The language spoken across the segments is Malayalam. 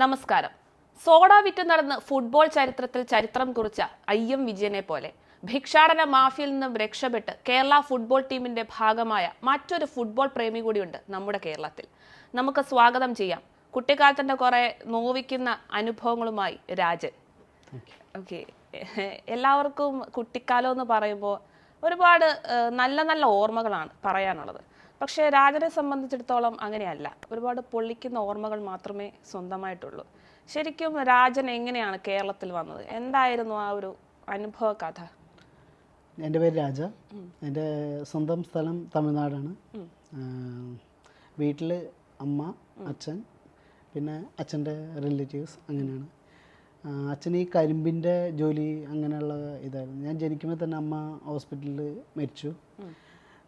നമസ്കാരം. സോഡ വിറ്റ് നടന്ന് ഫുട്ബോൾ ചരിത്രത്തിൽ ചരിത്രം കുറിച്ച ഐ എം വിജയനെ പോലെ ഭിക്ഷാടന മാഫിയിൽ നിന്നും രക്ഷപ്പെട്ട് കേരള ഫുട്ബോൾ ടീമിന്റെ ഭാഗമായ മറ്റൊരു ഫുട്ബോൾ പ്രേമി കൂടിയുണ്ട് നമ്മുടെ കേരളത്തിൽ. നമുക്ക് സ്വാഗതം ചെയ്യാം. കുട്ടിക്കാലത്തിന്റെ കുറെ നോവിക്കുന്ന അനുഭവങ്ങളുമായി രാജൻ. ഓക്കെ. എല്ലാവർക്കും കുട്ടിക്കാലം എന്ന് പറയുമ്പോൾ ഒരുപാട് നല്ല നല്ല ഓർമ്മകളാണ് പറയാനുള്ളത്. പക്ഷേ രാജനെ സംബന്ധിച്ചിടത്തോളം അങ്ങനെയല്ല. ഒരുപാട് പൊള്ളിക്കുന്ന ഓർമ്മകൾ മാത്രമേ സ്വന്തമായിട്ടുള്ളൂ. ശരിക്കും രാജൻ എങ്ങനെയാണ് കേരളത്തിൽ വന്നത്? എന്തായിരുന്നു ആ ഒരു അനുഭവ കഥ എന്റെ പേര് രാജ. എന്റെ സ്വന്തം സ്ഥലം തമിഴ്നാടാണ്. വീട്ടിൽ അമ്മ അച്ഛൻ പിന്നെ അച്ഛന്റെ റിലേറ്റീവ്സ് അങ്ങനെയാണ്. അച്ഛൻ ഈ കരിമ്പിന്റെ ജോലി അങ്ങനെയുള്ള ഇതായിരുന്നു. ഞാൻ ജനിക്കുമ്പോൾ തന്നെ അമ്മ ഹോസ്പിറ്റലിൽ മരിച്ചു.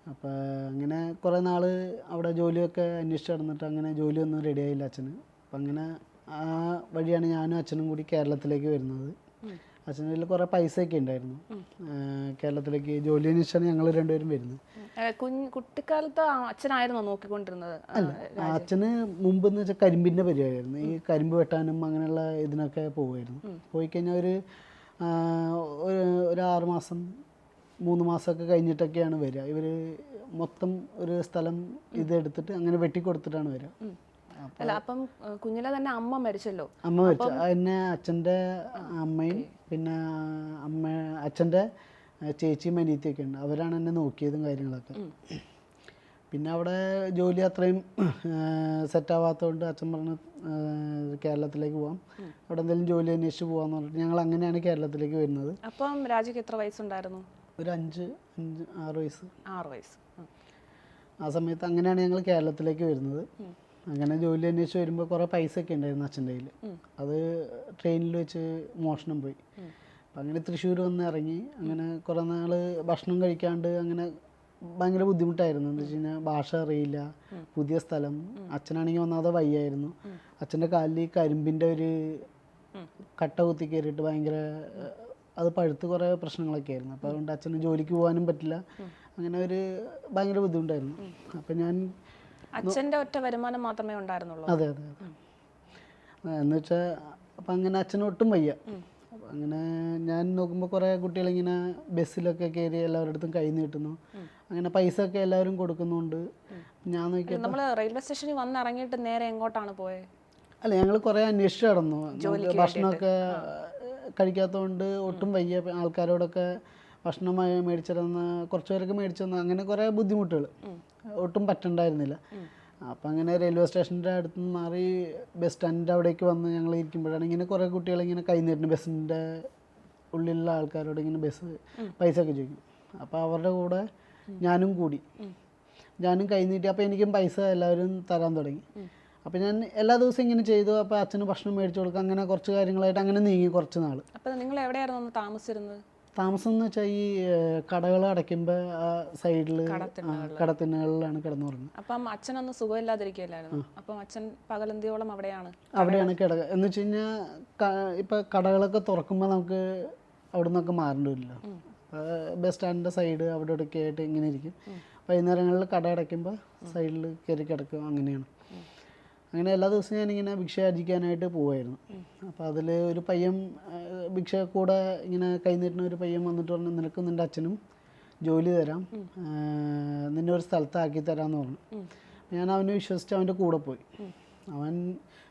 അപ്പോൾ അങ്ങനെ കുറേ നാൾ അവിടെ ജോലിയൊക്കെ അന്വേഷിച്ച് നടന്നിട്ട് അങ്ങനെ ജോലിയൊന്നും റെഡിയായില്ല അച്ഛന്. അപ്പം അങ്ങനെ ആ വഴിയാണ് ഞാനും അച്ഛനും കൂടി കേരളത്തിലേക്ക് വരുന്നത്. അച്ഛന്റെ കയ്യിൽ കുറേ പൈസയൊക്കെ ഉണ്ടായിരുന്നു. കേരളത്തിലേക്ക് ജോലി അന്വേഷിച്ചാണ് ഞങ്ങൾ രണ്ടുപേരും വരുന്നത്. അല്ല കുഞ്ഞ് കുട്ടിക്കാലത്ത് ആ അച്ഛനായിരുന്നോ നോക്കിക്കൊണ്ടിരുന്നത്? ആ, ആ, അച്ഛന് മുമ്പ് എന്ന് വെച്ചാൽ കരിമ്പിന്റെ പരിപാടിയായിരുന്നു. ഈ കരിമ്പ് വെട്ടാനും അങ്ങനെയുള്ള ഇതിനൊക്കെ പോവുമായിരുന്നു. പോയി കഴിഞ്ഞാൽ ഒരു ഒരു ആറുമാസം ആറ് മാസം മൂന്ന് മാസമൊക്കെ കഴിഞ്ഞിട്ടൊക്കെയാണ് വരിക. ഇവർ മൊത്തം ഒരു സ്ഥലം ഇതെടുത്തിട്ട് അങ്ങനെ വെട്ടിക്കൊടുത്തിട്ടാണ് വരിക. അല്ല അപ്പം കുഞ്ഞിലെ തന്നെ അമ്മ മരിച്ചല്ലോ. അമ്മ മരിച്ചു. എന്നെ അച്ഛന്റെ അമ്മയും പിന്നെ അമ്മ അച്ഛന്റെ ചേച്ചിയും അനിയത്തിയൊക്കെ ഉണ്ട്. അവരാണ് എന്നെ നോക്കിയതും കാര്യങ്ങളൊക്കെ. പിന്നെ അവിടെ ജോലി അത്രയും സെറ്റാവാത്തതുകൊണ്ട് അച്ഛൻ പറഞ്ഞു കേരളത്തിലേക്ക് പോവാം. അവിടെ എന്തെങ്കിലും ജോലി അന്വേഷിച്ച് പോവാന്ന് പറഞ്ഞിട്ട് ഞങ്ങൾ അങ്ങനെയാണ് കേരളത്തിലേക്ക് വരുന്നത്. അപ്പം രാജയ്ക്ക് എത്ര വയസ്സുണ്ടായിരുന്നു? ഒരു അഞ്ച് അഞ്ച് ആറ് വയസ്സ്. ആറ് വയസ്സ്. ആ സമയത്ത് അങ്ങനെയാണ് ഞങ്ങൾ കേരളത്തിലേക്ക് വരുന്നത്. അങ്ങനെ ജോലി അന്വേഷിച്ച് വരുമ്പോൾ കുറേ പൈസ ഒക്കെ ഉണ്ടായിരുന്നു അച്ഛന്റെ കയ്യിൽ അത് ട്രെയിനിൽ വെച്ച് മോഷണം പോയി. അപ്പം അങ്ങനെ തൃശ്ശൂർ വന്ന് ഇറങ്ങി. അങ്ങനെ കുറേ നാൾ ഭക്ഷണം കഴിക്കാണ്ട് അങ്ങനെ ഭയങ്കര ബുദ്ധിമുട്ടായിരുന്നു. എന്താ വെച്ച് കഴിഞ്ഞാൽ ഭാഷ അറിയില്ല. പുതിയ സ്ഥലം. അച്ഛനാണെങ്കിൽ ഒന്നാമത് വയ്യായിരുന്നു. അച്ഛന്റെ കാലിൽ കരിമ്പിന്റെ ഒരു കട്ട കുത്തി കയറിയിട്ട് ഭയങ്കര അത് പഴുത്ത് കുറേ പ്രശ്നങ്ങളൊക്കെ ആയിരുന്നു അപ്പോൾ അതുകൊണ്ട് അച്ഛന് ജോലിക്ക് പോകാനും പറ്റില്ല. അങ്ങനെ ഒരു ഭയങ്കര ബുദ്ധിമുട്ടായിരുന്നു. അപ്പം ഞാൻ അച്ഛന്റെ ഒറ്റ വരുമാനം മാത്രമേ ഉണ്ടായിരുന്നുള്ളൂ. അതെ അതെ അതെ. എന്ന് വെച്ചാൽ അപ്പം അങ്ങനെ അച്ഛന് ഒട്ടും വയ്യ. അങ്ങനെ ഞാൻ നോക്കുമ്പോൾ കുറേ കുട്ടികളിങ്ങനെ ബസ്സിലൊക്കെ കയറി എല്ലാവരുടെ അടുത്തും കൈ നീട്ടുന്നു. അങ്ങനെ പൈസ ഒക്കെ എല്ലാവരും കൊടുക്കുന്നുണ്ട്. ഞാൻ നോക്കി നമ്മൾ റെയിൽവേ സ്റ്റേഷനിൽ വന്ന് ഇറങ്ങിയിട്ട് നേരെ എങ്ങോട്ടാണ് പോയത് അല്ല ഞങ്ങൾ കുറേ അന്വേഷിച്ച് നടന്നു. ഭക്ഷണമൊക്കെ കഴിക്കാത്തതുകൊണ്ട് ഒട്ടും വയ്യ. ആൾക്കാരോടൊക്കെ ഭക്ഷണം മേടിച്ചു തന്ന കുറച്ച് പേരൊക്കെ മേടിച്ചു തന്ന അങ്ങനെ കുറേ ബുദ്ധിമുട്ടുകൾ ഒട്ടും പറ്റണ്ടായിരുന്നില്ല. അപ്പം അങ്ങനെ റെയിൽവേ സ്റ്റേഷന്റെ അടുത്ത് നിന്ന് മാറി ബസ് സ്റ്റാൻഡിന്റെ അവിടേക്ക് വന്ന് ഞങ്ങൾ ഇരിക്കുമ്പോഴാണ് ഇങ്ങനെ കുറേ കുട്ടികൾ ഇങ്ങനെ കൈ നീട്ടുന്നു ബസ്സിന്റെ ഉള്ളിലുള്ള ആൾക്കാരോട് ഇങ്ങനെ ബസ് പൈസ ഒക്കെ ചോദിക്കും. അപ്പോൾ അവരുടെ കൂടെ ഞാനും കൂടി. ഞാനും കൈ നീട്ടി അപ്പോൾ എനിക്കും പൈസ എല്ലാവരും തരാൻ തുടങ്ങി. അപ്പോൾ ഞാൻ എല്ലാ ദിവസവും ഇങ്ങനെ ചെയ്തു. അപ്പോൾ അച്ഛന് ഭക്ഷണം മേടിച്ചു കൊടുക്കുക അങ്ങനെ കുറച്ച് കാര്യങ്ങളായിട്ട് അങ്ങനെ നീങ്ങി കുറച്ച് നാൾ അപ്പോൾ നിങ്ങൾ എവിടെയായിരുന്നു താമസിച്ചിരുന്നത്? താമസം എന്ന് വെച്ചാൽ ഈ കടകൾ അടയ്ക്കുമ്പോൾ ആ സൈഡിൽ കടത്തിണ്ണകളിലാണ് പറഞ്ഞത് അപ്പം അച്ഛനൊന്ന് സുഖമില്ലാതിരിക്കുകയല്ലായിരുന്നു? അപ്പം അച്ഛൻ പകലന്തിയോളം അവിടെയാണ് അവിടെയാണ് കിടക്കുക എന്ന് വെച്ച് കഴിഞ്ഞാൽ ഇപ്പം കടകളൊക്കെ തുറക്കുമ്പോൾ നമുക്ക് അവിടെ നിന്നൊക്കെ മാറേണ്ടതില്ല ബസ് സ്റ്റാൻഡിന്റെ സൈഡ് അവിടെ ഇടയ്ക്കായിട്ട് ഇങ്ങനെ ഇരിക്കും. വൈകുന്നേരങ്ങളിൽ കട അടയ്ക്കുമ്പോൾ സൈഡിൽ കയറി കിടക്കും. അങ്ങനെയാണ്. അങ്ങനെ എല്ലാ ദിവസവും ഞാനിങ്ങനെ ഭിക്ഷ യാചിക്കാനായിട്ട് പോവായിരുന്നു. അപ്പോൾ അതിൽ ഒരു പയ്യൻ ഭിക്ഷ കൂടെ ഇങ്ങനെ കൈ നീട്ടുന്ന ഒരു പയ്യൻ വന്നിട്ട് പറഞ്ഞു നിനക്കും നിന്റെ അച്ഛനും ജോലി തരാം. നിന്നെ ഒരു സ്ഥലത്താക്കി തരാമെന്ന് പറഞ്ഞു. ഞാൻ അവനെ വിശ്വസിച്ച് അവന്റെ കൂടെ പോയി. അവൻ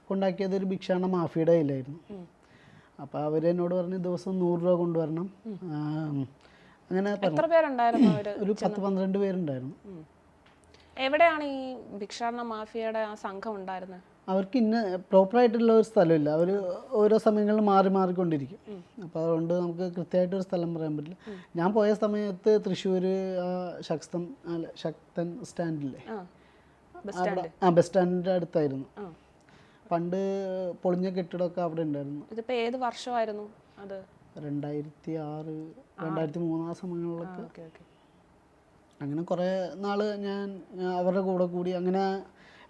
കൊണ്ടാക്കിയത് ഒരു ഭിക്ഷാണ മാഫിയുടെ കയ്യിലായിരുന്നു അപ്പോൾ അവരെന്നോട് പറഞ്ഞു ദിവസം നൂറ് രൂപ കൊണ്ടുവരണം. അങ്ങനെ ഒരു പത്ത് പന്ത്രണ്ട് പേരുണ്ടായിരുന്നു. എവിടെയാണ് ഈ ഭിക്ഷാടന മാഫിയയുടെ ആ സംഘം ഉണ്ടായിരുന്നത്? അവർക്ക് ഇന്ന പ്രോപ്പറായിട്ടുള്ള ഒരു സ്ഥലമില്ല. അവർ ഓരോ സമയങ്ങളിൽ മാറി മാറിക്കൊണ്ടിരിക്കും. അപ്പോൾ അതുകൊണ്ട് നമുക്ക് കൃത്യമായിട്ട് ഒരു സ്ഥലം പറയാൻ പറ്റില്ല. ഞാൻ പോയ സമയത്ത് തൃശ്ശൂർ ശക്തം ശക്തൻ സ്റ്റാൻഡില്ലേ? ആ ബസ് സ്റ്റാൻഡിന്റെ അടുത്തായിരുന്നു. പണ്ട് പൊളിഞ്ഞ കെട്ടിടമൊക്കെ അവിടെ ഉണ്ടായിരുന്നു. ഇതിപ്പോൾ ഏത് വർഷമായിരുന്നു അത്? രണ്ടായിരത്തി ആറ് രണ്ടായിരത്തി മൂന്ന് ആ സമയങ്ങളിലൊക്കെ. അങ്ങനെ കുറേ നാൾ ഞാൻ അവരുടെ കൂടെ കൂടി അങ്ങനെ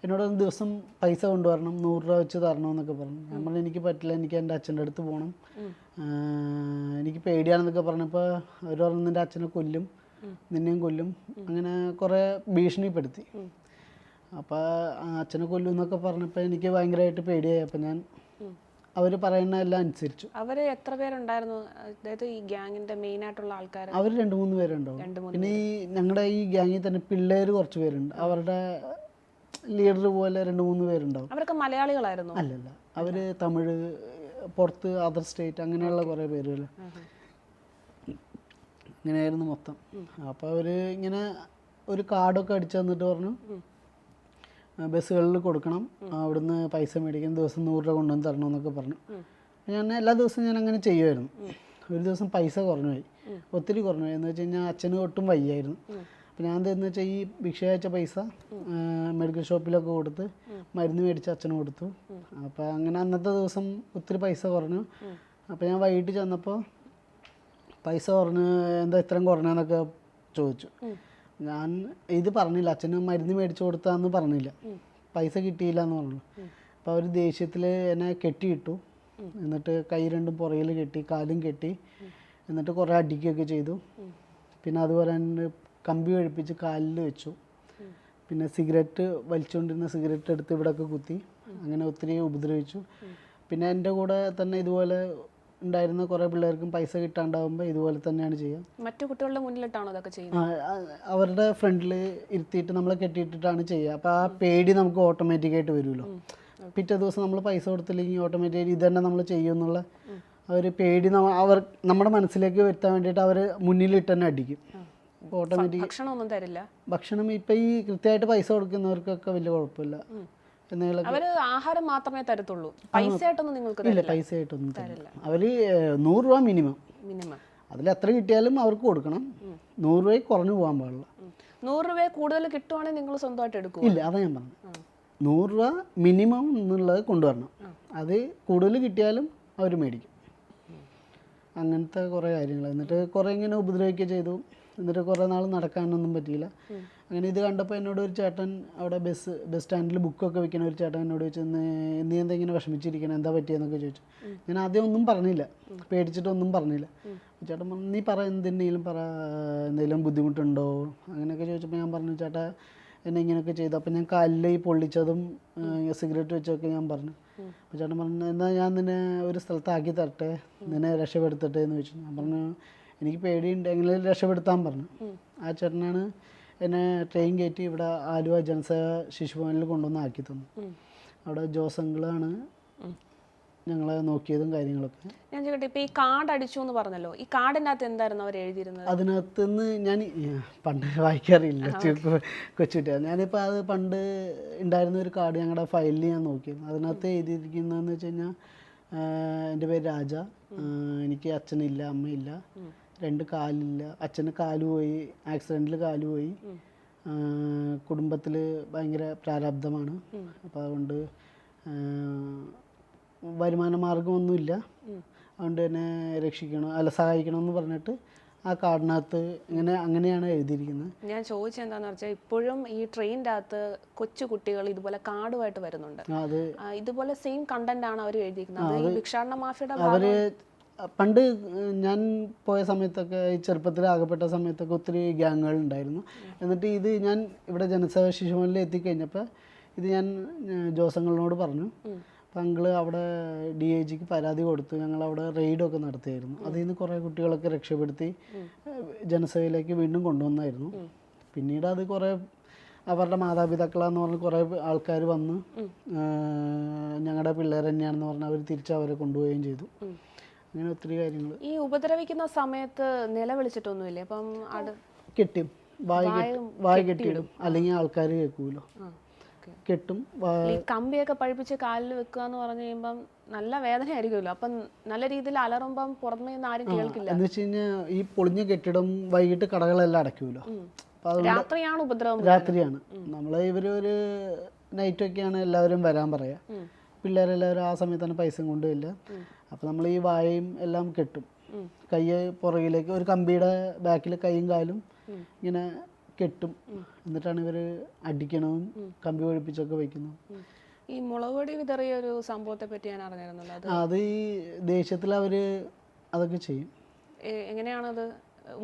എന്നോട് ഒരു ദിവസം പൈസ കൊണ്ടുവരണം നൂറ് രൂപ വെച്ച് തരണമെന്നൊക്കെ പറഞ്ഞു. നമ്മൾ എനിക്ക് പറ്റില്ല എനിക്ക് എന്റെ അച്ഛന്റെ അടുത്ത് പോകണം. എനിക്ക് പേടിയാണെന്നൊക്കെ പറഞ്ഞപ്പോൾ അവർ പറഞ്ഞു നിന്റെ അച്ഛനെ കൊല്ലും നിന്നെയും കൊല്ലും. അങ്ങനെ കുറേ ഭീഷണിപ്പെടുത്തി. അപ്പോൾ അച്ഛനെ കൊല്ലും എന്നൊക്കെ പറഞ്ഞപ്പോൾ എനിക്ക് ഭയങ്കരമായിട്ട് പേടിയായി. അപ്പോൾ ഞാൻ അവർ പറയുന്ന എല്ലാം അനുസരിച്ചു. അവർ എത്ര പേരുണ്ടായിരുന്നു? അതായത് ഈ ഗ്യാങ്ങിന്റെ മെയിൻ ആയിട്ടുള്ള ആൾക്കാർ അവർ രണ്ട് മൂന്ന് പേരുണ്ടാവും. പിന്നെ ഈ ഞങ്ങളുടെ ഈ ഗ്യാങ്ങിൽ തന്നെ പിള്ളേർ കുറച്ച് പേരുണ്ട്. അവരുടെ ലീഡർ പോലെ രണ്ട് മൂന്ന് പേരുണ്ടാവും. അവരൊക്കെ മലയാളികളായിരുന്നു? അല്ലല്ല. അവർ തമിഴ് പുറത്ത് അതർ സ്റ്റേറ്റ് അങ്ങനെയുള്ള കുറേ പേരുകൾ ഇങ്ങനെയായിരുന്നു മൊത്തം. അപ്പോൾ അവർ ഇങ്ങനെ ഒരു കാർഡൊക്കെ അടിച്ചു തന്നിട്ട് പറഞ്ഞു. ബസ്സുകളിൽ കൊടുക്കണം. അവിടുന്ന് പൈസ മേടിക്കാൻ ദിവസം നൂറ് രൂപ കൊണ്ടുവന്ന് തരണം എന്നൊക്കെ പറഞ്ഞു. ഞാൻ എല്ലാ ദിവസവും ഞാൻ അങ്ങനെ ചെയ്യുമായിരുന്നു. ഒരു ദിവസം പൈസ കുറഞ്ഞു പോയി ഒത്തിരി കുറഞ്ഞു പോയി എന്ന് വെച്ച് കഴിഞ്ഞാൽ അച്ഛന് ഒട്ടും വയ്യായിരുന്നു. അപ്പം ഞാൻ എന്താന്ന് വെച്ചാൽ ഈ ഭിക്ഷ അയച്ച പൈസ മെഡിക്കൽ ഷോപ്പിലൊക്കെ കൊടുത്ത് മരുന്ന് മേടിച്ച് അച്ഛന് കൊടുത്തു. അപ്പം അങ്ങനെ അന്നത്തെ ദിവസം ഒത്തിരി പൈസ കുറഞ്ഞു. അപ്പം ഞാൻ വൈകിട്ട് ചെന്നപ്പോൾ പൈസ കുറഞ്ഞ് എന്താ ഇത്രയും കുറഞ്ഞെന്നൊക്കെ ചോദിച്ചു. ഞാൻ ഇത് പറഞ്ഞില്ല. അച്ഛന് മരുന്ന് മേടിച്ചു കൊടുത്താന്ന് പറഞ്ഞില്ല. പൈസ കിട്ടിയില്ല എന്ന് പറഞ്ഞു അപ്പോൾ അവർ ദേഷ്യത്തിൽ എന്നെ കെട്ടിയിട്ടു. എന്നിട്ട് കൈ രണ്ടും പുറകിൽ കെട്ടി കാലും കെട്ടി. എന്നിട്ട് കുറേ അടിക്കുകയൊക്കെ ചെയ്തു. പിന്നെ അതുപോലെ തന്നെ കമ്പി കഴിപ്പിച്ച് കാലിൽ വെച്ചു. പിന്നെ സിഗരറ്റ് വലിച്ചുകൊണ്ടിരുന്ന സിഗരറ്റ് എടുത്ത് ഇവിടെയൊക്കെ കുത്തി. അങ്ങനെ ഒത്തിരി ഉപദ്രവിച്ചു. പിന്നെ എന്റെ കൂടെ തന്നെ ഇതുപോലെ ഉണ്ടായിരുന്ന കുറേ പിള്ളേർക്കും പൈസ കിട്ടാണ്ടാവുമ്പോൾ ഇതുപോലെ തന്നെയാണ് ചെയ്യുക. മറ്റു കുട്ടികളുടെ മുന്നിലിട്ടാണോ അതൊക്കെ ചെയ്യുന്നത്? ആ, അവരുടെ ഫ്രണ്ടിൽ ഇരുത്തിയിട്ട് നമ്മളെ കെട്ടിയിട്ടിട്ടാണ് ചെയ്യുക. അപ്പോൾ ആ പേടി നമുക്ക് ഓട്ടോമാറ്റിക്കായിട്ട് വരുമല്ലോ. പിറ്റേ ദിവസം നമ്മൾ പൈസ കൊടുത്തില്ലെങ്കിൽ ഓട്ടോമാറ്റിക്കായിട്ട് ഇത് തന്നെ നമ്മൾ ചെയ്യുമെന്നുള്ള എന്നുള്ള ഒരു പേടി അവർ നമ്മുടെ മനസ്സിലേക്ക് വരുത്താൻ വേണ്ടിയിട്ട് അവർ മുന്നിലിട്ട് തന്നെ അടിക്കും. ഓട്ടോമാറ്റിക് ഓട്ടോമാറ്റിക് ഭക്ഷണമൊന്നും തരില്ല? ഭക്ഷണം ഇപ്പം ഈ കൃത്യമായിട്ട് പൈസ കൊടുക്കുന്നവർക്കൊക്കെ വലിയ കുഴപ്പമില്ല. അവർ ആഹാരം മാത്രമേ തരത്തുള്ളൂ. പൈസ ആയിട്ടൊന്നും നിങ്ങൾക്ക് ഇല്ല പൈസ ആയിട്ടൊന്നും തരില്ല. അവർ നൂറ് രൂപ മിനിമം. മിനിമം. അതിൽ എത്ര കിട്ടിയാലും അവർക്ക് കൊടുക്കണം. നൂറ് രൂപയിൽ കുറഞ്ഞു പോകാൻ പാടില്ല. നൂറ് രൂപ കൂടുതൽ കിട്ടുവാണെങ്കിൽ നിങ്ങൾ സ്വന്തമായിട്ട് എടുക്കും ഇല്ല അതാ ഞാൻ പറഞ്ഞു നൂറ് രൂപ മിനിമം എന്നുള്ളത് കൊണ്ടുവരണം. അത് കൂടുതൽ കിട്ടിയാലും അവർ മേടിക്കും. അങ്ങനത്തെ കുറേ കാര്യങ്ങൾ. എന്നിട്ട് കുറേ ഇങ്ങനെ ഉപദ്രവിക്കുക ചെയ്തു. എന്നിട്ട് കുറേ നാൾ നടക്കാനൊന്നും പറ്റിയില്ല. അങ്ങനെ ഇത് കണ്ടപ്പോൾ എന്നോട് ഒരു ചേട്ടൻ അവിടെ ബസ് ബസ് സ്റ്റാൻഡിൽ ബുക്കൊക്കെ വെക്കുന്ന ഒരു ചേട്ടൻ എന്നോട് ചോദിച്ചു "നീ- എന്താ ഇങ്ങനെ വിഷമിച്ചിരിക്കണം? എന്താ പറ്റിയെന്നൊക്കെ ചോദിച്ചു. ഞാൻ ആദ്യം ഒന്നും പറഞ്ഞില്ല. പേടിച്ചിട്ടൊന്നും പറഞ്ഞില്ല. ചേട്ടൻ പറഞ്ഞു നീ പറ എന്തെങ്കിലും പറ എന്തെങ്കിലും ബുദ്ധിമുട്ടുണ്ടോ? അങ്ങനെയൊക്കെ ചോദിച്ചപ്പോൾ ഞാൻ പറഞ്ഞു ചേട്ടാ എന്നെ ഇങ്ങനെയൊക്കെ ചെയ്തു. അപ്പം ഞാൻ കാലിൽ ഈ പൊള്ളിച്ചതും സിഗരറ്റ് വെച്ചൊക്കെ ഞാൻ പറഞ്ഞു. അപ്പോൾ ചേട്ടൻ പറഞ്ഞു എന്നാൽ ഞാൻ നിന്നെ ഒരു സ്ഥലത്താക്കി തരട്ടെ? നിന്നെ രക്ഷപ്പെടുത്തട്ടെ? എന്ന് ചോദിച്ചു. ഞാൻ പറഞ്ഞു എനിക്ക് പേടിയുണ്ട് എങ്ങനെ രക്ഷപ്പെടുത്താൻ? പറഞ്ഞു. ആ ചേട്ടനാണ് എന്നെ ട്രെയിൻ കയറ്റി ഇവിടെ ആലുവ ജനസേവ ശിശുഭവനിൽ കൊണ്ടുവന്ന് ആക്കി തന്നു. അവിടെ ജോസ് അങ്കിളാണ് ഞങ്ങളെ നോക്കിയതും കാര്യങ്ങളൊക്കെ. ഞാൻ ചോദിക്കട്ടെ ഈ കാർഡ് അടിച്ചു എന്ന് പറഞ്ഞല്ലോ ഈ കാർഡിനകത്ത് എന്തായിരുന്നു അവർ എഴുതിയിരുന്നത്? അതിനകത്ത് നിന്ന് ഞാൻ പണ്ട് വായിക്കാറില്ല കൊച്ചുകുട്ടിയാ. ഞാനിപ്പോൾ അത് പണ്ട് ഉണ്ടായിരുന്ന ഒരു കാർഡ് ഞങ്ങളുടെ ഫയലിൽ ഞാൻ നോക്കിയിരുന്നു. അതിനകത്ത് എഴുതിയിരിക്കുന്നതെന്ന് വെച്ച് കഴിഞ്ഞാൽ എന്റെ പേര് രാജ. എനിക്ക് അച്ഛനില്ല അമ്മയില്ല. രണ്ട് കാലില്ല. അച്ഛന് കാൽ പോയി ആക്സിഡന്റിൽ കാൽ പോയി. കുടുംബത്തിൽ ഭയങ്കര പ്രാരാബ്ധമാണ് അപ്പോൾ അതുകൊണ്ട് വരുമാന മാർഗമൊന്നുമില്ല. അതുകൊണ്ട് തന്നെ രക്ഷിക്കണം അല്ല സഹായിക്കണം എന്ന് പറഞ്ഞിട്ട് ആ കാർഡിനകത്ത് ഇങ്ങനെ അങ്ങനെയാണ് എഴുതിയിരിക്കുന്നത്. ഞാൻ ചോദിച്ചെന്താന്ന് വെച്ചാൽ ഇപ്പോഴും ഈ ട്രെയിനിന്റെ അകത്ത് കൊച്ചു കുട്ടികൾ ഇതുപോലെ കാർഡുമായിട്ട് വരുന്നുണ്ട്. ഇതുപോലെ സെയിം കണ്ടന്റ് ആണ് അവർ എഴുതിയിരിക്കുന്നത്. ഭിക്ഷാടന മാഫിയുടെ അവർ പണ്ട് ഞാൻ പോയ സമയത്തൊക്കെ ഈ ചെറുപ്പത്തിൽ ആകപ്പെട്ട സമയത്തൊക്കെ ഒത്തിരി ഗ്യാങ്ങുകൾ ഉണ്ടായിരുന്നു. എന്നിട്ട് ഇത് ഞാൻ ഇവിടെ ജനസേവ ശിശുഭവനിൽ എത്തിക്കഴിഞ്ഞപ്പോൾ ഇത് ഞാൻ ജോസങ്ങളോട് പറഞ്ഞു. അപ്പം അങ്കിൾ അവിടെ ഡി ഐ ജിക്ക് പരാതി കൊടുത്തു. ഞങ്ങൾ അവിടെ റെയ്ഡൊക്കെ നടത്തിയായിരുന്നു. അതിൽ നിന്ന് കുറേ കുട്ടികളൊക്കെ രക്ഷപ്പെടുത്തി ജനസേവയിലേക്ക് വീണ്ടും കൊണ്ടുവന്നായിരുന്നു. പിന്നീട് അത് കുറേ അവരുടെ മാതാപിതാക്കളാന്ന് പറഞ്ഞ് കുറേ ആൾക്കാർ വന്ന് ഞങ്ങളുടെ പിള്ളേർ തന്നെയാണെന്ന് പറഞ്ഞ് അവർ തിരിച്ച് അവരെ കൊണ്ടുപോവുകയും ചെയ്തു. അങ്ങനെ ഒത്തിരി കാര്യങ്ങൾ ഈ ഉപദ്രവിക്കുന്ന സമയത്ത് നിലവിളിച്ചിട്ടൊന്നുമില്ലേ? അപ്പം അത് കെട്ടും. വായ വായ കെട്ടിയിടും. അല്ലെങ്കിൽ ആൾക്കാർ കേൾക്കുമല്ലോ കെട്ടും ഈ കമ്പിയൊക്കെ പഴിപ്പിച്ച് കാലിൽ വെക്കുക എന്ന് പറഞ്ഞു കഴിയുമ്പം നല്ല വേദനയായിരിക്കുമല്ലോ. അപ്പം നല്ല രീതിയിൽ അലറുമ്പം പുറമേ നിന്ന് ആരും കേൾക്കില്ല. എന്ന് വെച്ച് കഴിഞ്ഞാൽ ഈ പൊളിഞ്ഞ കെട്ടിടം വൈകിട്ട് കടകളെല്ലാം അടയ്ക്കുമല്ലോ രാത്രിയാണ് ഉപദ്രവം രാത്രിയാണ്. നമ്മൾ ഇവർ ഒരു നൈറ്റൊക്കെയാണ് എല്ലാവരും വരാൻ പറയാ. പിള്ളേരെല്ലാവരും ആ സമയത്താണ് പൈസ കൊണ്ടുവരില്ല അപ്പോൾ നമ്മൾ ഈ വായയും എല്ലാം കെട്ടും. കൈ പുറകിലേക്ക് ഒരു കമ്പിയുടെ ബാക്കിൽ കൈയും കാലും ഇങ്ങനെ കെട്ടും. എന്നിട്ടാണ് ഇവർ അടിക്കണതും കമ്പി ഒഴിപ്പിച്ചൊക്കെ വയ്ക്കുന്നത് ഈ മുളക് പൊടി വിതറിയ ഒരു സംഭവത്തെ പറ്റി ഞാൻ അറിഞ്ഞിരുന്നുള്ളത് അത്? ഈ ദേഷ്യത്തിൽ അവർ അതൊക്കെ ചെയ്യും. എങ്ങനെയാണത്?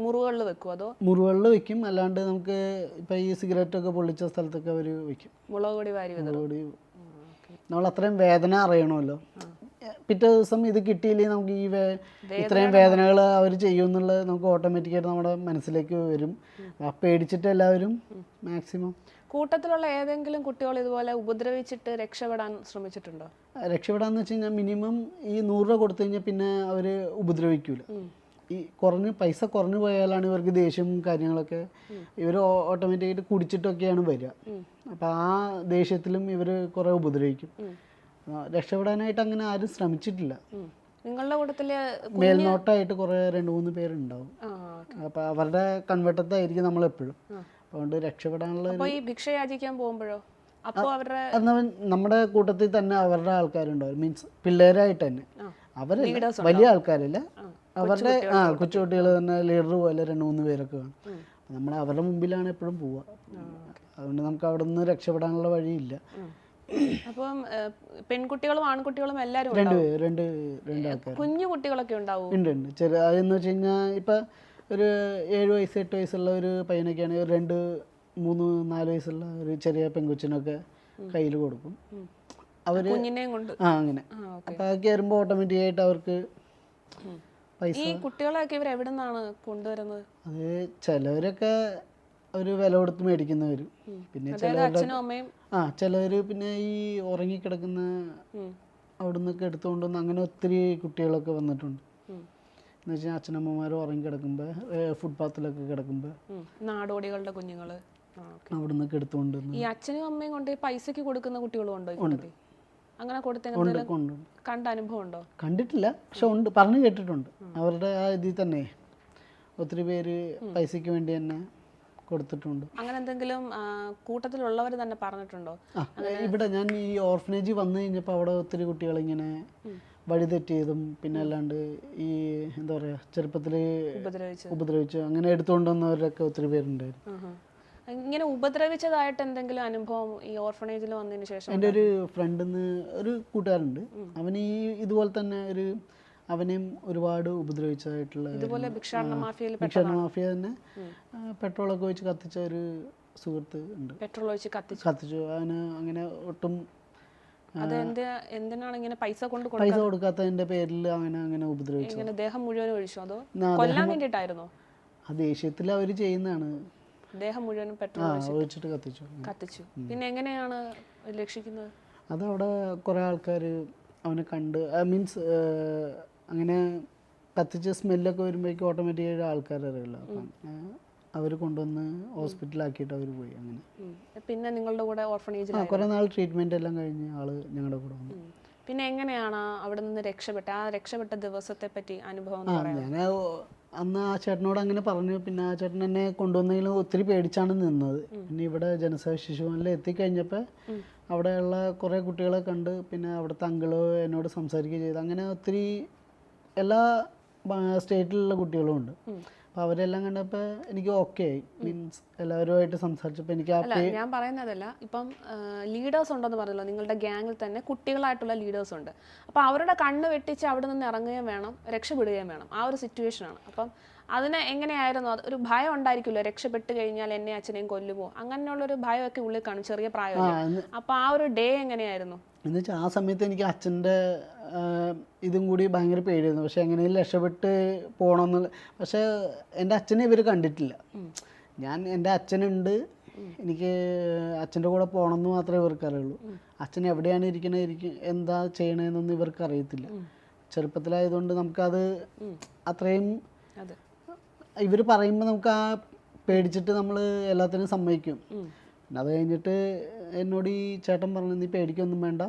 മുറിവുകളിൽ വെക്കും അതോ? മുറിവുകളിൽ വെക്കും. അല്ലാണ്ട് നമുക്ക് ഇപ്പം ഈ സിഗരറ്റ് ഒക്കെ പൊള്ളിച്ച സ്ഥലത്തൊക്കെ അവർ വെക്കും. മുളക് പൊടി വാരി മുളക് പൊടി. നമ്മൾ അത്രയും വേദന അറിയണമല്ലോ. പിറ്റേ ദിവസം ഇത് കിട്ടിയില്ലെങ്കിൽ നമുക്ക് ഈ വേ ഇത്രയും വേദനകൾ അവർ ചെയ്യുമെന്നുള്ളത് നമുക്ക് ഓട്ടോമാറ്റിക്കായിട്ട് നമ്മുടെ മനസ്സിലേക്ക് വരും. പേടിച്ചിട്ട് എല്ലാവരും മാക്സിമം കൂട്ടത്തിലുള്ള ഏതെങ്കിലും കുട്ടികൾ ഇതുപോലെ ഉപദ്രവിച്ചിട്ട് രക്ഷപ്പെടാൻ ശ്രമിച്ചിട്ടുണ്ടോ? രക്ഷപ്പെടാന്ന് വെച്ച് കഴിഞ്ഞാൽ മിനിമം ഈ നൂറ് രൂപ കൊടുത്തു കഴിഞ്ഞാൽ പിന്നെ അവർ ഉപദ്രവിക്കൂല. ഈ കുറഞ്ഞ് പൈസ കുറഞ്ഞു പോയാലാണ് ഇവർക്ക് ദേഷ്യം കാര്യങ്ങളൊക്കെ ഇവർ ഓട്ടോമാറ്റിക്കായിട്ട് കുടിച്ചിട്ടൊക്കെയാണ് വരിക. അപ്പോൾ ആ ദേഷ്യത്തിലും ഇവർ കുറേ ഉപദ്രവിക്കും. രക്ഷപ്പെടാനായിട്ട് അങ്ങനെ ആരും ശ്രമിച്ചിട്ടില്ല. നിങ്ങളുടെ കൂട്ടത്തിൽ മേൽനോട്ടായിട്ട് കുറേ രണ്ട് മൂന്ന് പേരുണ്ടാവും. അപ്പൊ അവരുടെ കൺവെട്ടത്തായിരിക്കും നമ്മളെപ്പോഴും. അതുകൊണ്ട് രക്ഷപ്പെടാനുള്ള ഈ ഭിക്ഷ യാചിക്കാൻ പോകുമ്പോഴോ? അപ്പോൾ അവരുടെ നമ്മുടെ കൂട്ടത്തിൽ തന്നെ അവരുടെ ആൾക്കാരുണ്ടാവും. മീൻസ് പിള്ളേരായിട്ട് തന്നെ. അവർ വലിയ ആൾക്കാരില്ല. അവരുടെ ആ കൊച്ചുകുട്ടികൾ തന്നെ ലീഡർ പോലെ രണ്ട് മൂന്ന് പേരൊക്കെ കാണും നമ്മൾ അവരുടെ മുമ്പിലാണ് എപ്പോഴും പോവുക. അതുകൊണ്ട് നമുക്ക് അവിടെ നിന്ന് രക്ഷപ്പെടാനുള്ള വഴിയില്ല. അപ്പം പെൺകുട്ടികളും ആൺകുട്ടികളും എല്ലാരും രണ്ട് രണ്ട് രണ്ട് ആൾക്കാർ കുഞ്ഞു കുട്ടികളൊക്കെ ഉണ്ടാവും. ഉണ്ട് ഉണ്ട്. ചെറിയ അതെന്ന് വെച്ച് കഴിഞ്ഞാൽ ഇപ്പം ഒരു ഏഴ് വയസ്സ് എട്ട് വയസ്സുള്ള ഒരു പയ്യനൊക്കെയാണെങ്കിൽ ഒരു രണ്ട് മൂന്ന് നാല് വയസ്സുള്ള ഒരു ചെറിയ പെൺകൊച്ചിനൊക്കെ കയ്യിൽ കൊടുക്കും. അവർ ആ അങ്ങനെ. അപ്പൊ അത് കയറുമ്പോൾ ഓട്ടോമാറ്റിക്കായിട്ട് അവർക്ക് പൈസ ഈ കുട്ടികളൊക്കെ ഇവർ എവിടെ നിന്നാണ് കൊണ്ടുവരുന്നത്? അത് ചിലവരൊക്കെ ഒരു വില കൊടുത്ത് മേടിക്കുന്നവരും. പിന്നെ ചില ചിലവരുടെ ആ ചിലർ പിന്നെ ഈ ഉറങ്ങിക്കിടക്കുന്ന കിടക്കുന്ന അവിടെ നിന്നൊക്കെ എടുത്തുകൊണ്ടുവന്ന് അങ്ങനെ ഒത്തിരി കുട്ടികളൊക്കെ വന്നിട്ടുണ്ട്. എന്ന് വെച്ചാൽ അച്ഛനമ്മമാർ ഉറങ്ങിക്കിടക്കുമ്പോൾ ഫുട്പാത്തിലൊക്കെ കിടക്കുമ്പോൾ. നാടോടികളുടെ കുഞ്ഞുങ്ങൾ. അവിടുന്നൊക്കെ എടുത്തുകൊണ്ട് ഈ അച്ഛനും അമ്മയും കൊണ്ട് പൈസക്ക് കൊടുക്കുന്ന കുട്ടികളും ഉണ്ടോ അങ്ങനെ കൊടുത്ത കണ്ട അനുഭവം ഉണ്ടോ? കണ്ടിട്ടില്ല പക്ഷെ ഉണ്ട് പറഞ്ഞു കേട്ടിട്ടുണ്ട്. അവരുടെ ആ ഇതിൽ തന്നെ. ഒത്തിരി പേര് പൈസയ്ക്ക് വേണ്ടി തന്നെ കൊടുത്തിട്ടുണ്ട്. അങ്ങനെ എന്തെങ്കിലും കൂട്ടത്തിലുള്ളവർ തന്നെ പറഞ്ഞിട്ടുണ്ടോ? ഇവിടെ ഞാൻ ഈ ഓർഫനേജ് വന്നു കഴിഞ്ഞപ്പോൾ അവിടെ ഒത്തിരി കുട്ടികളിങ്ങനെ വഴിതെറ്റിയതും പിന്നെ അല്ലാണ്ട് ഈ എന്താ പറയുക ചെറുപ്പത്തിൽ ഉപദ്രവിച്ച് അങ്ങനെ എടുത്തുകൊണ്ടുവന്നവരൊക്കെ ഒത്തിരി പേരുണ്ടായിരുന്നു. ഇങ്ങനെ ഉപദ്രവിച്ചതായിട്ട് എന്തെങ്കിലും അനുഭവം ഈ ഓർഫണേജിൽ വന്നതിന് ശേഷം എന്റെ ഒരു ഫ്രണ്ടിന്ന് ഒരു കൂട്ടുകാരുണ്ട് അവൻ ഈ ഇതുപോലെ തന്നെ ഒരു അവനെയും ഒരുപാട് ഉപദ്രവിച്ചതായിട്ടുള്ള ഇതുപോലെ ഭിക്ഷാടന മാഫിയയിൽ ഭിക്ഷാടന മാഫിയ തന്നെ പെട്രോളൊക്കെ വെച്ച് കത്തിച്ച ഒരു സുഹൃത്ത് ഉണ്ട്. പെട്രോൾ ഒഴിച്ച് കത്തിച്ചു. കത്തിച്ചു. അവന് അങ്ങനെ ഒട്ടും അത് എന്ത് എന്തിനാണ് ഇങ്ങനെ പൈസ കൊണ്ട് പൈസ കൊടുക്കാത്തതിന്റെ പേരിൽ അവനെ അങ്ങനെ ഉപദ്രവിച്ചു. ഇങ്ങനെ ദേഹം മുഴുവൻ ഒഴിച്ചു. അതോ കൊല്ലാൻ വേണ്ടിയിട്ടായിരുന്നോ? ആ ദേഷ്യത്തിൽ അവർ ചെയ്യുന്നതാണ്. ദേഹം മുഴുവനും പെട്രോൾ ഒഴിച്ചിട്ട് കത്തിച്ചു. കത്തിച്ചു. പിന്നെ എങ്ങനെയാണ് രക്ഷിക്കുന്നത് അതവിടെ കുറേ ആൾക്കാർ അവനെ കണ്ട് മീൻസ് അങ്ങനെ കത്തിച്ച സ്മെല്ലൊക്കെ വരുമ്പോഴേക്കും ഓട്ടോമാറ്റിക്കായിട്ട് ആൾക്കാർ അറിയില്ല അപ്പം അവർ കൊണ്ടുവന്ന് ഹോസ്പിറ്റലാക്കിയിട്ട് അവർ പോയി അങ്ങനെ. പിന്നെ നിങ്ങളുടെ കൂടെ ഓർഫണേജിൽ ആ കുറേ നാൾ ട്രീറ്റ്മെന്റ് എല്ലാം കഴിഞ്ഞ് ആൾ ഞങ്ങളുടെ കൂടെ വന്നു. പിന്നെ എങ്ങനെയാണ് അവിടെ നിന്ന് രക്ഷപ്പെട്ട ആ രക്ഷപ്പെട്ട ദിവസത്തെ പറ്റി അനുഭവം ഞാൻ അന്ന് ആ ചേട്ടനോട് അങ്ങനെ പറഞ്ഞു. പിന്നെ ആ ചേട്ടൻ എന്നെ കൊണ്ടുവന്നതിൽ ഒത്തിരി പേടിച്ചാണ് നിന്നത്. പിന്നെ ഇവിടെ ജനസേവ ശിശുഭവനിൽ എത്തിക്കഴിഞ്ഞപ്പോൾ അവിടെയുള്ള കുറേ കുട്ടികളെ കണ്ട് പിന്നെ അവിടുത്തെ അങ്കിൾ എന്നോട് സംസാരിക്കുകയും ചെയ്തു. അങ്ങനെ ഒത്തിരി എല്ലാ സ്റ്റേറ്റിലുള്ള കുട്ടികളും ഉണ്ട്. അപ്പോൾ അവരെല്ലാം കണ്ടപ്പോൾ എനിക്ക് ഓക്കെ ആയി. മീൻസ് എല്ലാവരുമായിട്ട് സംസാരിച്ചപ്പോൾ എനിക്ക് അല്ല ഞാൻ പറയുന്നതല്ല ഇപ്പം ലീഡേഴ്സ് ഉണ്ടെന്ന് പറഞ്ഞല്ലോ നിങ്ങളുടെ ഗ്യാങ്ങിൽ തന്നെ കുട്ടികളായിട്ടുള്ള ലീഡേഴ്സ് ഉണ്ട്. അപ്പോൾ അവരുടെ കണ്ണ് വെട്ടിച്ച് അവിടെ നിന്ന് ഇറങ്ങുകയും വേണം രക്ഷപ്പെടുകയും വേണം. ആ ഒരു സിറ്റുവേഷൻ ആണ്. അപ്പം അതിന് എങ്ങനെയായിരുന്നു? അത് ഒരു ഭയം ഉണ്ടായിരിക്കുമല്ലോ? രക്ഷപ്പെട്ട് കഴിഞ്ഞാൽ എന്നെ അച്ഛനെയും കൊല്ലുമോ? അങ്ങനെയുള്ളൊരു ഭയമൊക്കെ ഉള്ളിൽ കാണും ചെറിയ പ്രായം പ്രായമല്ലേ അപ്പോൾ ആ ഒരു ഡേ എങ്ങനെയായിരുന്നു? എന്ന് വെച്ചാൽ ആ സമയത്ത് എനിക്ക് അച്ഛന്റെ ഇതും കൂടി ഭയങ്കര പേടിയായിരുന്നു. പക്ഷെ എങ്ങനെയും രക്ഷപ്പെട്ട് പോകണമെന്നുള്ള പക്ഷേ എന്റെ അച്ഛനെ ഇവർ കണ്ടിട്ടില്ല. ഞാൻ എന്റെ അച്ഛനുണ്ട്. എനിക്ക് അച്ഛന്റെ കൂടെ പോകണമെന്ന് മാത്രമേ ഇവർക്ക് അറിയുള്ളൂ അച്ഛൻ എവിടെയാണ് ഇരിക്കണേ ഇരിക്കും എന്താ ചെയ്യണേന്നൊന്നും ഇവർക്ക് അറിയത്തില്ല ചെറുപ്പത്തിലായതുകൊണ്ട് നമുക്കത് അത്രയും അതെ. ഇവർ പറയുമ്പോൾ നമുക്ക് ആ പേടിച്ചിട്ട് നമ്മൾ എല്ലാത്തിനും സമ്മതിക്കും. പിന്നെ അത് കഴിഞ്ഞിട്ട് എന്നോട് ഈ ചേട്ടൻ പറഞ്ഞു നീ പേടിക്കൊന്നും വേണ്ട.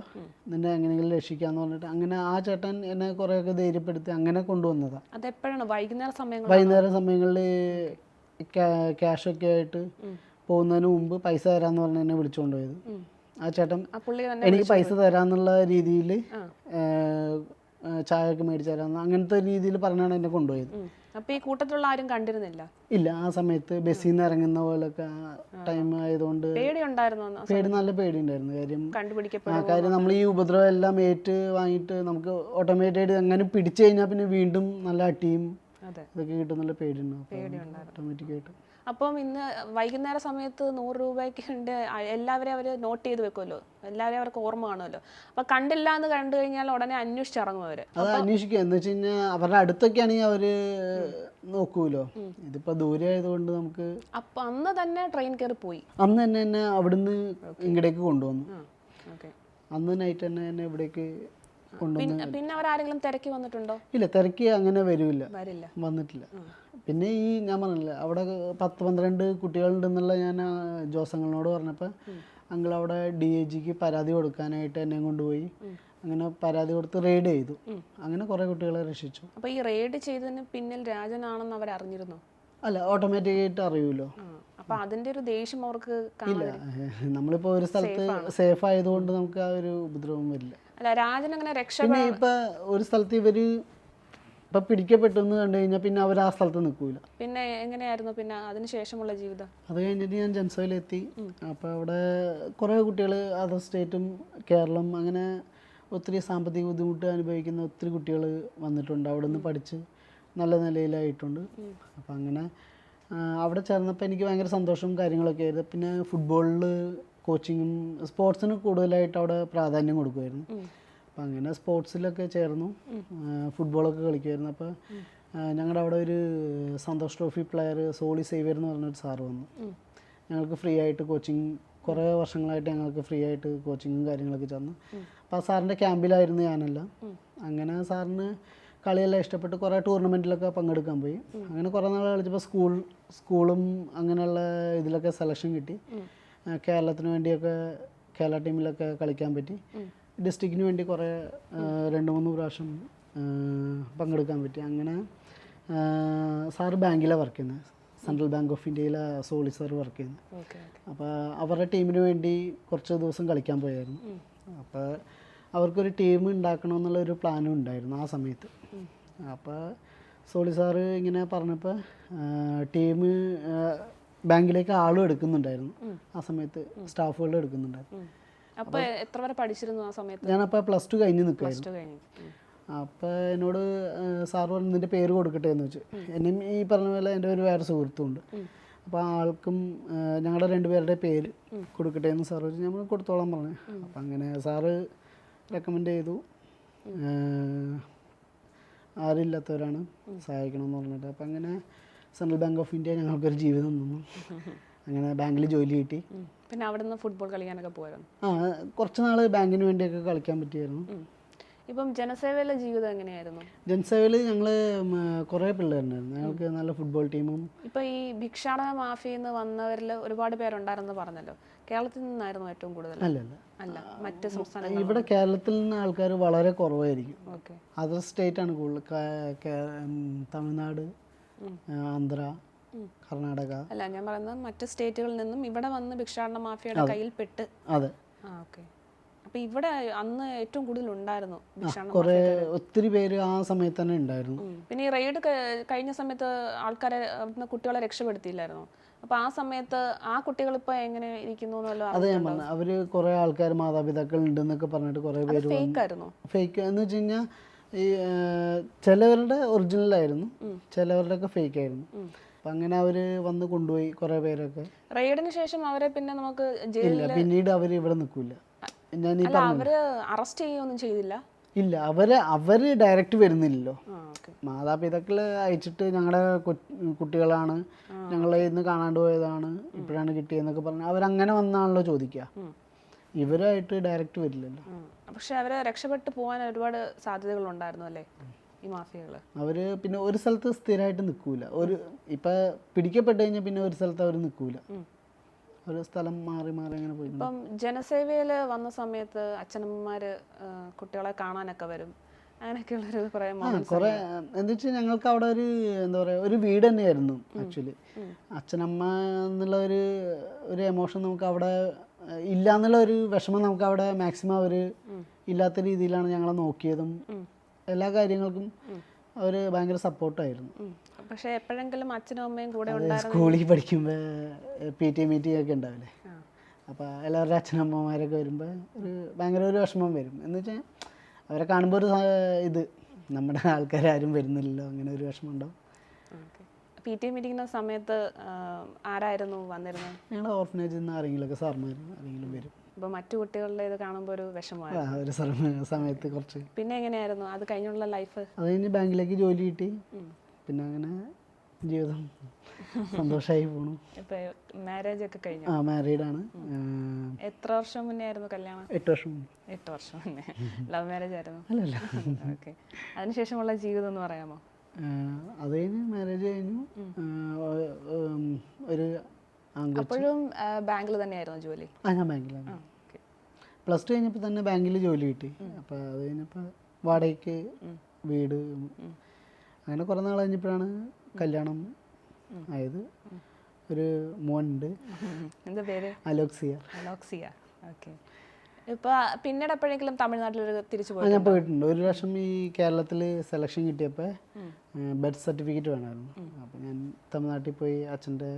നിന്നെ എങ്ങനെയെങ്കിലും രക്ഷിക്കാന്ന് പറഞ്ഞിട്ട്. അങ്ങനെ ആ ചേട്ടൻ എന്നെ കുറേയൊക്കെ ധൈര്യപ്പെടുത്തി അങ്ങനെ കൊണ്ടുവന്നതാണ് അതെപ്പോഴാണ്? വൈകുന്നേര സമയങ്ങൾ വൈകുന്നേരം സമയങ്ങളിൽ ക്യാഷൊക്കെ ആയിട്ട് പോകുന്നതിന് മുമ്പ് പൈസ തരാന്ന് പറഞ്ഞ് എന്നെ വിളിച്ചുകൊണ്ട് പോയത് ആ ചേട്ടൻ എനിക്ക് പൈസ തരാന്നുള്ള രീതിയിൽ ചായ ഒക്കെ മേടിച്ചു തരാമെന്ന് അങ്ങനത്തെ രീതിയിൽ പറഞ്ഞാണ് എന്നെ കൊണ്ടുപോയത്. അപ്പൊ ഈ കൂട്ടത്തിലുള്ള ആരും കണ്ടിരുന്നില്ല? ഇല്ല ആ സമയത്ത് ബസ്സിൽ നിന്ന് ഇറങ്ങുന്ന പോലൊക്കെ ടൈം ആയതുകൊണ്ട് പേടി ഉണ്ടായിരുന്നു പേടി നല്ല പേടിയുണ്ടായിരുന്നു. കാര്യം ആ കാര്യം നമ്മൾ ഈ ഉപദ്രവം എല്ലാം ഏറ്റ് വാങ്ങിയിട്ട് നമുക്ക് ഓട്ടോമാറ്റിക്കായിട്ട് അങ്ങനെ പിടിച്ചു കഴിഞ്ഞാൽ പിന്നെ വീണ്ടും നല്ല അട്ടിയും അതെ. ഇതൊക്കെ കിട്ടും നല്ല പേടിയുണ്ടാവും പേടിയുണ്ടായിരുന്നു. ഓട്ടോമാറ്റിക്കായിട്ട് അപ്പം ഇന്ന് വൈകുന്നേര സമയത്ത് നൂറ് രൂപയ്ക്ക് ഉണ്ട്. എല്ലാവരെയും അവർ നോട്ട് ചെയ്ത് വെക്കുമല്ലോ. എല്ലാവരെയും അവർക്ക് ഓർമ്മ കാണുമല്ലോ. അപ്പൊ കണ്ടില്ല എന്ന് കണ്ടു കഴിഞ്ഞാൽ ഉടനെ അന്വേഷിച്ചിറങ്ങും അവർ. അത് അന്വേഷിക്കുക. എന്ന് വെച്ച് കഴിഞ്ഞാൽ അവരുടെ അടുത്തൊക്കെ ആണെങ്കിൽ അവർ നോക്കൂലോ? ഇതിപ്പോ ദൂരെ ആയതുകൊണ്ട് നമുക്ക് അപ്പൊ അന്ന് തന്നെ ട്രെയിൻ കയറി പോയി. അന്ന് തന്നെ എന്നെ അവിടുന്ന് ഇങ്ങടേക്ക് കൊണ്ടുവന്നു. അന്ന് നൈറ്റ് തന്നെ എന്നെ ഇവിടേക്ക് പിന്നെ അവരാരെങ്കിലും തിരക്കി വന്നിട്ടുണ്ടോ? ഇല്ല തിരക്കി അങ്ങനെ വരൂല വരില്ല. വന്നിട്ടില്ല. പിന്നെ ഈ ഞാൻ പറഞ്ഞില്ല അവിടെ പത്ത് പന്ത്രണ്ട് കുട്ടികളുണ്ടെന്നുള്ള ഞാൻ ജോസങ്ങളോട് പറഞ്ഞപ്പോൾ അങ്കിൾ അവിടെ ഡി എ ജിക്ക് പരാതി കൊടുക്കാനായിട്ട് എന്നെ കൊണ്ടുപോയി. അങ്ങനെ പരാതി കൊടുത്ത് റെയ്ഡ് ചെയ്തു. അങ്ങനെ കുറേ കുട്ടികളെ രക്ഷിച്ചു. അപ്പൊ ഈ റെയ്ഡ് ചെയ്തതിന് പിന്നിൽ രാജനാണെന്ന് അവർ അറിഞ്ഞിരുന്നോ അല്ല ഓട്ടോമാറ്റിക്കായിട്ട് അറിയൂലോ. അപ്പൊ അതിന്റെ ഒരു ദേഷ്യം അവർക്ക് ഇല്ല. നമ്മളിപ്പോ ഒരു സ്ഥലത്ത് സേഫ് ആയതുകൊണ്ട് നമുക്ക് ആ ഒരു ഉപദ്രവം വരില്ല. അല്ല രാജൻ അങ്ങനെ രക്ഷ ഇപ്പം ഒരു സ്ഥലത്ത് ഇവർ ഇപ്പൊ പിടിക്കപ്പെട്ടു എന്ന് കണ്ടു കഴിഞ്ഞാൽ പിന്നെ അവർ ആ സ്ഥലത്ത് നിൽക്കൂല പിന്നെ എങ്ങനെയായിരുന്നു പിന്നെ അതിന് ശേഷമുള്ള ജീവിതം? അത് കഴിഞ്ഞിട്ട് ഞാൻ ജൻസോയിലെത്തി. അപ്പൊ അവിടെ കുറെ കുട്ടികൾ അതർ സ്റ്റേറ്റും കേരളം അങ്ങനെ ഒത്തിരി സാമ്പത്തിക ബുദ്ധിമുട്ട് അനുഭവിക്കുന്ന ഒത്തിരി കുട്ടികൾ വന്നിട്ടുണ്ട്. അവിടെ നിന്ന് പഠിച്ച് നല്ല നിലയിലായിട്ടുണ്ട്. അപ്പം അങ്ങനെ അവിടെ ചേർന്നപ്പോൾ എനിക്ക് ഭയങ്കര സന്തോഷവും കാര്യങ്ങളൊക്കെ ആയിരുന്നു. പിന്നെ ഫുട്ബോളിൽ കോച്ചിങ്ങും സ്പോർട്സിന് കൂടുതലായിട്ട് അവിടെ പ്രാധാന്യം കൊടുക്കുമായിരുന്നു. അപ്പം അങ്ങനെ സ്പോർട്സിലൊക്കെ ചേർന്നു. ഫുട്ബോളൊക്കെ കളിക്കുമായിരുന്നു. അപ്പോൾ ഞങ്ങളുടെ അവിടെ ഒരു Santosh trophy player Soli Xavier എന്ന് പറഞ്ഞൊരു സാറ് വന്നു. ഞങ്ങൾക്ക് ഫ്രീ ആയിട്ട് കോച്ചിങ് കുറേ വർഷങ്ങളായിട്ട് ഞങ്ങൾക്ക് ഫ്രീ ആയിട്ട് കോച്ചിങ്ങും കാര്യങ്ങളൊക്കെ തന്നു. അപ്പോൾ ആ സാറിന്റെ ക്യാമ്പിലായിരുന്നു ഞാനെല്ലാം. അങ്ങനെ സാറിന് കളിയെല്ലാം ഇഷ്ടപ്പെട്ട് കുറേ ടൂർണമെന്റിലൊക്കെ പങ്കെടുക്കാൻ പോയി. അങ്ങനെ കുറേ നാൾ കളിച്ചപ്പോൾ സ്കൂൾ സ്കൂളും അങ്ങനെയുള്ള ഇതിലൊക്കെ സെലക്ഷൻ കിട്ടി. കേരളത്തിന് വേണ്ടിയൊക്കെ കേരള ടീമിലൊക്കെ കളിക്കാൻ പറ്റി. ഡിസ്ട്രിക്റ്റിന് വേണ്ടി കുറേ രണ്ട് മൂന്ന് പ്രാവശ്യം പങ്കെടുക്കാൻ പറ്റി. അങ്ങനെ സാറ് ബാങ്കിലാണ് വർക്ക് ചെയ്യുന്നത് സെൻട്രൽ ബാങ്ക് ഓഫ് ഇന്ത്യയിലെ സോളി സാർ വർക്ക് ചെയ്യുന്നത് അപ്പോൾ അവരുടെ ടീമിന് വേണ്ടി കുറച്ച് ദിവസം കളിക്കാൻ പോയായിരുന്നു. അപ്പോൾ അവർക്കൊരു ടീം ഉണ്ടാക്കണമെന്നുള്ള ഒരു പ്ലാനും ഉണ്ടായിരുന്നു ആ സമയത്ത്. അപ്പോൾ സോളി സാറ് ഇങ്ങനെ പറഞ്ഞപ്പോൾ ടീം ബാങ്കിലേക്ക് ആളും എടുക്കുന്നുണ്ടായിരുന്നു. ആ സമയത്ത് സ്റ്റാഫുകൾ എടുക്കുന്നുണ്ടായിരുന്നു. അപ്പോൾ എത്ര വരെ പഠിച്ചിരുന്നു ആ സമയത്ത്? ഞാനപ്പോൾ പ്ലസ് ടു കഴിഞ്ഞ് നിൽക്കുകയായിരുന്നു അപ്പോൾ എന്നോട് സാറ് പറഞ്ഞു നിന്റെ പേര് കൊടുക്കട്ടെ എന്ന് വെച്ചു എന്നെയും ഈ പറഞ്ഞ പോലെ എന്റെ ഒരു വേറെ സുഹൃത്തുമുണ്ട് അപ്പോൾ ആ ആൾക്കും ഞങ്ങളുടെ രണ്ടുപേരുടെ പേര് കൊടുക്കട്ടെ എന്ന് സാറ് വെച്ച് നമ്മൾ കൊടുത്തോളാൻ പറഞ്ഞു. അപ്പം അങ്ങനെ സാറ് റെക്കമെൻഡ് ചെയ്തു. ആരില്ലാത്തവരാണ് ആരുമില്ലാത്തവരാണ് സഹായിക്കണമെന്ന് പറഞ്ഞിട്ട്. അപ്പം അങ്ങനെ സെൻട്രൽ ബാങ്ക് ഓഫ് ഇന്ത്യ ഞങ്ങൾക്കൊരു ജീവിതം തന്നു. അങ്ങനെ ബാങ്കിൽ ജോലി കിട്ടി. പിന്നെ അവിടെ നിന്ന് ഫുട്ബോൾ കളിക്കാനൊക്കെ പോയായിരുന്നു? ആ കുറച്ച് നാൾ ബാങ്കിന് വേണ്ടിയൊക്കെ കളിക്കാൻ പറ്റിയായിരുന്നു. ഇപ്പം ജനസേവയിലെ ജീവിതം എങ്ങനെയായിരുന്നു? ജനസേവയിൽ ഞങ്ങൾ കുറേ പിള്ളേരുണ്ടായിരുന്നു ഞങ്ങൾക്ക് നല്ല ഫുട്ബോൾ ടീമും ഇപ്പം ഈ ഭിക്ഷാടന മാഫിയിൽ നിന്ന് വന്നവരിൽ ഒരുപാട് പേരുണ്ടായിരുന്നു പറഞ്ഞല്ലോ. കേരളത്തിൽ നിന്നായിരുന്നു ഏറ്റവും കൂടുതൽ അല്ലല്ല. അല്ല മറ്റ് സംസ്ഥാനങ്ങൾ ഇവിടെ കേരളത്തിൽ നിന്ന് ആൾക്കാർ വളരെ കുറവായിരിക്കും. അതർ സ്റ്റേറ്റ് ആണ് കൂടുതൽ. തമിഴ്നാട് ആന്ധ്ര കർണാടക. അല്ല ഞാൻ പറയുന്നത് മറ്റ് സ്റ്റേറ്റുകളിൽ നിന്നും ഇവിടെ വന്ന് ഭിക്ഷാടന മാഫിയയുടെ കയ്യിൽ പെട്ട് അതെ. അപ്പൊ ഇവിടെ അന്ന് ഏറ്റവും കൂടുതൽ ഉണ്ടായിരുന്നു കുറേ ഒത്തിരി പേര് ആ സമയത്ത് തന്നെ ഉണ്ടായിരുന്നു. പിന്നെ ഈ റെയ്ഡ് കഴിഞ്ഞ സമയത്ത് ആൾക്കാരെ കുട്ടികളെ രക്ഷപ്പെടുത്തിയില്ലായിരുന്നു? അപ്പൊ ആ സമയത്ത് ആ കുട്ടികൾ ഇപ്പൊ എങ്ങനെ ഇരിക്കുന്നു അതെ ഞാൻ പറഞ്ഞു അവർ കുറെ ആൾക്കാർ മാതാപിതാക്കൾ ഉണ്ടെന്നൊക്കെ പറഞ്ഞിട്ട് കുറെ പേര് ഫേക്ക് ആയിരുന്നു? ഫേക്ക് എന്ന് വെച്ച് കഴിഞ്ഞാൽ ഈ ചിലവരുടെ ഒറിജിനൽ ആയിരുന്നു. ചിലവരുടെ ഒക്കെ ഫേക്ക് ആയിരുന്നു. അപ്പൊ അങ്ങനെ അവർ വന്ന് കൊണ്ടുപോയി കുറെ പേരൊക്കെ. റെയ്ഡിന് ശേഷം അവരെ പിന്നെ നമുക്ക് ഇല്ല പിന്നീട് അവർ ഇവിടെ നിൽക്കൂല ഞാൻ അവർ അറസ്റ്റ് ചെയ്യൊന്നും ചെയ്തില്ല. ഇല്ല അവർ അവർ ഡയറക്റ്റ് വരുന്നില്ലല്ലോ. മാതാപിതാക്കൾ അയച്ചിട്ട് ഞങ്ങളുടെ കുട്ടികളാണ് ഞങ്ങളെ ഇന്ന് കാണാണ്ട് പോയതാണ് ഇപ്പോഴാണ് കിട്ടിയെന്നൊക്കെ പറഞ്ഞ് അവരങ്ങനെ വന്നാണല്ലോ ചോദിക്കുക ഇവരായിട്ട് ഡയറക്റ്റ് വരില്ലല്ലോ. പക്ഷെ അവരെ രക്ഷപ്പെട്ടു പോകാൻ ഒരുപാട് സാധ്യതകൾ ഉണ്ടായിരുന്നു അല്ലേ? ഈ മാഫിയകൾ. അവർ പിന്നെ ഒരു സ്ഥലത്ത് സ്ഥിരമായിട്ട് നിൽക്കൂല. ഒരു ഇപ്പൊ പിടിക്കപ്പെട്ട് കഴിഞ്ഞാൽ പിന്നെ ഒരു സ്ഥലത്ത് അവർ നിൽക്കൂല. ഒരു സ്ഥലം മാറി മാറി അങ്ങനെ പോയി. ഇപ്പം ജനസേവയിൽ വന്ന സമയത്ത് അച്ഛനമ്മമാർ കുട്ടികളെ കാണാനൊക്കെ വരും. അങ്ങനെയൊക്കെയുള്ളൊരു കുറേ എന്താ വെച്ചാൽ ഞങ്ങൾക്ക് അവിടെ ഒരു എന്താ പറയുക ഒരു വീട് തന്നെയായിരുന്നു ആക്ച്വലി അച്ഛനമ്മ എന്നുള്ള ഒരു ഒരു എമോഷൻ നമുക്ക് അവിടെ ഇല്ല എന്നുള്ള ഒരു വിഷമം നമുക്ക് അവിടെ മാക്സിമം അവർ ഇല്ലാത്ത രീതിയിലാണ് ഞങ്ങളെ നോക്കിയതും എല്ലാ കാര്യങ്ങൾക്കും. അവർ ഭയങ്കര സപ്പോർട്ടായിരുന്നു. പക്ഷേ പക്ഷെ എപ്പോഴെങ്കിലും അച്ഛനും അമ്മയും കൂടെ സ്കൂളിൽ പഠിക്കുമ്പോൾ പി ടി മീറ്റിംഗ് ഒക്കെ ഉണ്ടാവില്ലേ? അപ്പോൾ എല്ലാവരുടെ അച്ഛനമ്മമാരൊക്കെ വരുമ്പോൾ ഒരു ഭയങ്കര ഒരു വിഷമം വരും. എന്ന് വെച്ചാൽ അവരെ കാണുമ്പോൾ ഒരു ഇത്. നമ്മുടെ ആൾക്കാരും വരുന്നില്ലല്ലോ അങ്ങനെ ഒരു വിഷമം ഉണ്ടാവും. പി ടി സമയത്ത് ആരായിരുന്നു വന്നിരുന്നത്? ഞങ്ങൾ ഓർഫനേജിൽ നിന്ന് ആരെങ്കിലുമൊക്കെ സാർമാരും ആരെങ്കിലും വരും. ഇപ്പോൾ മറ്റു കുട്ടികളുടെ ഇത് കാണുമ്പോൾ ഒരു വിഷമമായി ആ ഒരു സമയത്ത് കുറച്ച്. പിന്നെ എങ്ങനെയായിരുന്നു? അത് കഴിഞ്ഞുള്ള ലൈഫ് അത് കഴിഞ്ഞ് ബാങ്കിലേക്ക് ജോലി കിട്ടി. പിന്നെ അങ്ങനെ ജീവിതം സന്തോഷമായി പോണു. മാരേജ് ഒക്കെ കഴിഞ്ഞു? ആ മാരീഡ് ആണ്. എത്ര വർഷം മുന്നേ ആയിരുന്നു കല്യാണം? എട്ട് വർഷം എട്ട് വർഷം മുന്നേ. ലവ് മാരേജ് ആയിരുന്നു? അല്ലല്ല ഓക്കെ അതിനുശേഷമുള്ള ജീവിതം എന്ന് പറയാമോ? അത് കഴിഞ്ഞ് മാരേജ് കഴിഞ്ഞു. ഒരു അപ്പോഴും ബാങ്കിൽ തന്നെയായിരുന്നു ജോലി? ആ ഞാൻ ബാങ്കിലാണ്. പ്ലസ് ടു കഴിഞ്ഞപ്പോൾ തന്നെ ബാങ്കിൽ ജോലി കിട്ടി. അപ്പോൾ അത് കഴിഞ്ഞപ്പോൾ വാടകയ്ക്ക് വീട് അങ്ങനെ കുറേ നാൾ കഴിഞ്ഞപ്പോഴാണ് കല്യാണം ആയത്. ഒരു മോനുണ്ട്. എന്താ പേര്? അലോക്സിയ. അലോക്സിയ. ഓക്കെ. ഇപ്പോൾ പിന്നീട് എപ്പോഴെങ്കിലും തമിഴ്നാട്ടിൽ തിരിച്ചു പോയി ഞാൻ പോയിട്ടുണ്ട്? ഒരു പ്രാവശ്യം ഈ കേരളത്തിൽ സെലക്ഷൻ കിട്ടിയപ്പോൾ ബർത്ത് സർട്ടിഫിക്കറ്റ് വേണമായിരുന്നു. അപ്പോൾ ഞാൻ തമിഴ്നാട്ടിൽ പോയി അച്ഛന്റെ